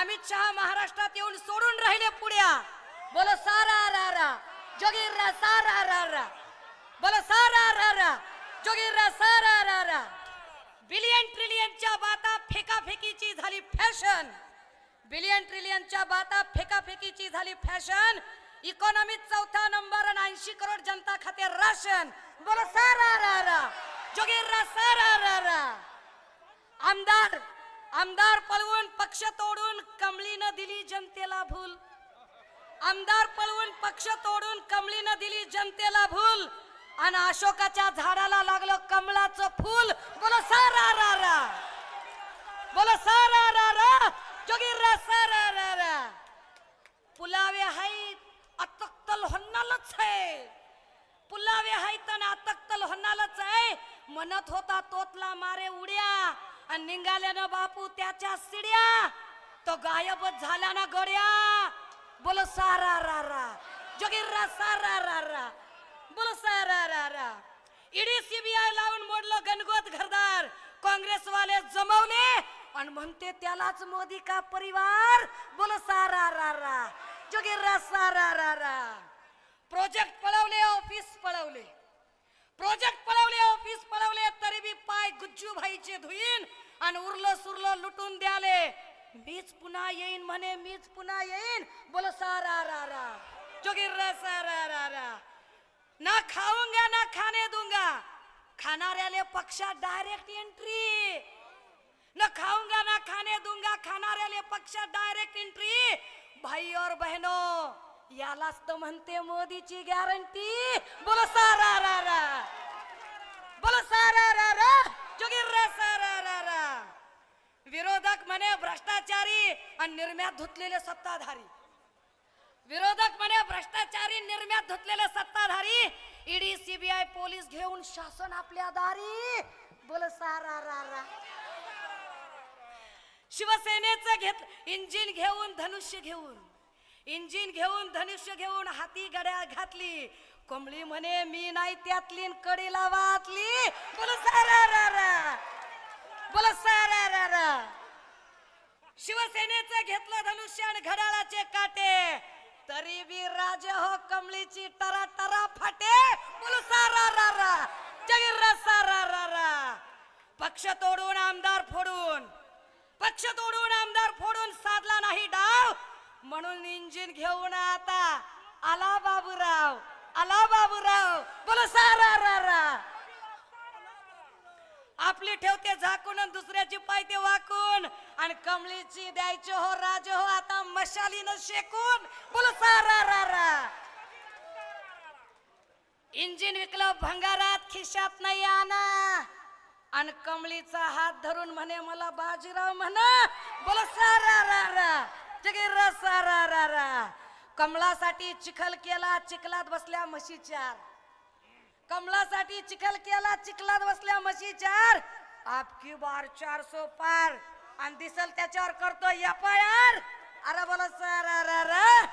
अमित शहा महाराष्ट्रात येऊन सोडून राहिले पुढ्या बोलो सारा रा रा. जोगीर रा सारा रा रा. बोलो सारा रा रा. जोगीर रा सारा रा रा. बिलियन ट्रिलियनच्या बाता फेकाफेकीची झाली फॅशन. बिलियन ट्रिलियनच्या बाता फेकाफेकीची झाली फॅशन. इकॉनॉमीत चौथा नंबर आणि ऐंशी करोड जनता खाते राशन. बोलो सारा रा रा. जोगीर रा सारा रा रा. आमदार आमदार पळवून पक्ष तोडून कमळीनं दिली जनतेला भूल. आमदार पळवून पक्ष तोडून कमळीनं दिली जनतेला भूल. आणि अशोकाच्या झाडाला लागलं कमळाचं फूल. बोलो सारा रा रा बोलो सारा रा रा जोगीर रा सारा रा रा पुलावे हाय अतक्तल होणालच आहे पुलावे हाईत आणि अतक्तल होणारच आहे म्हणत होता तोतला मारे उड्या. आणि निघाल्यानं बापू त्याच्या सिड्या. तो गायबच झाला ना गड्या. बोलो सारा रा रा. जोगिर्रा रा सारा रा रा. बोलो सारा रा रा. ईडी सीबीआय लावून मोडलं गणगोत घरदार. काँग्रेसवाले जमवले आणि म्हणते त्यालाच मोदी का परिवार? बोलो सारा रा रा. जोगिर्रा रा सारा रा रा. प्रोजेक्ट पळवले ऑफिस पळवले. प्रोजेक्ट पळवले ऑफिस पळवले तरी बी पाय गुज्जू भाईचे धुईन. आणि उरलं सुरलं लुटून द्याले. मीच पुन्हा येईन म्हणे मीच पुन्हा येईन. बोलो सारा रा रा. जोगीर रा सारा रा रा. ना खाऊंगा ना खाने दूंगा खाणाऱ्याले पक्षात डायरेक्ट एंट्री न खाऊंगा ना खाने दूंगा खाणाऱ्याले पक्षात डायरेक्ट एंट्री भाई और बहनो यालाच तर म्हणते मोदीची गॅरंटी बोलो सारा रा रा बोलो सारा रा रा जोगीर रा सारा रा रा विरोधक म्हणे भ्रष्टाचारी आणि निर्म्यात धुतलेले सत्ताधारी. विरोधक म्हणे भ्रष्टाचारी निर्म्यात धुतलेले सत्ताधारी ईडी सीबीआय पोलीस घेऊन शासन आपल्या दारी. बोल सारा रा रा. शिवसेनेचं घेत इंजिन घेऊन धनुष्य घेऊन. इंजिन घेऊन धनुष्य घेऊन हाती गड्या घातली. कोंबळी म्हणे मी नाही त्यातली न कडीला वातली बोल सारा रा रा. बोल सारा शिवसेनेचं घेतलं धनुष्य आणि घड्याळाचे काटे. तरी बी राजे हो कमळीची टरा टरा फाटे. बोल रा रा. रा रा रा. पक्ष तोडून आमदार फोडून. पक्ष तोडून आमदार फोडून साधला नाही डाव. म्हणून इंजिन घेऊन आता आला बाबूराव. आला बाबूराव. बोल सारा रा रा. आपली ठेवते झाकून आणि दुसऱ्याची पायते वाकून. आणि कमळीची द्यायची हो राज हो आता मशालीनं शेकून. बोल सारा रा रा. इंजिन विकलं भंगारात खिशात नाही आणा. आणि कमळीचा हात धरून म्हणे मला बाजीराव म्हणा. बोल सारा रा रा. सारा रा रा. कमळासाठी चिखल केला चिखलात बसल्या म्हशी चार कमलासाठी चिखल केला चिखलात बसल्या म्हशी चार. आपकी बार चार सो पार. आणि दिसल त्याच्यावर करतो एफ आय आर. अरे बोला सर अरे.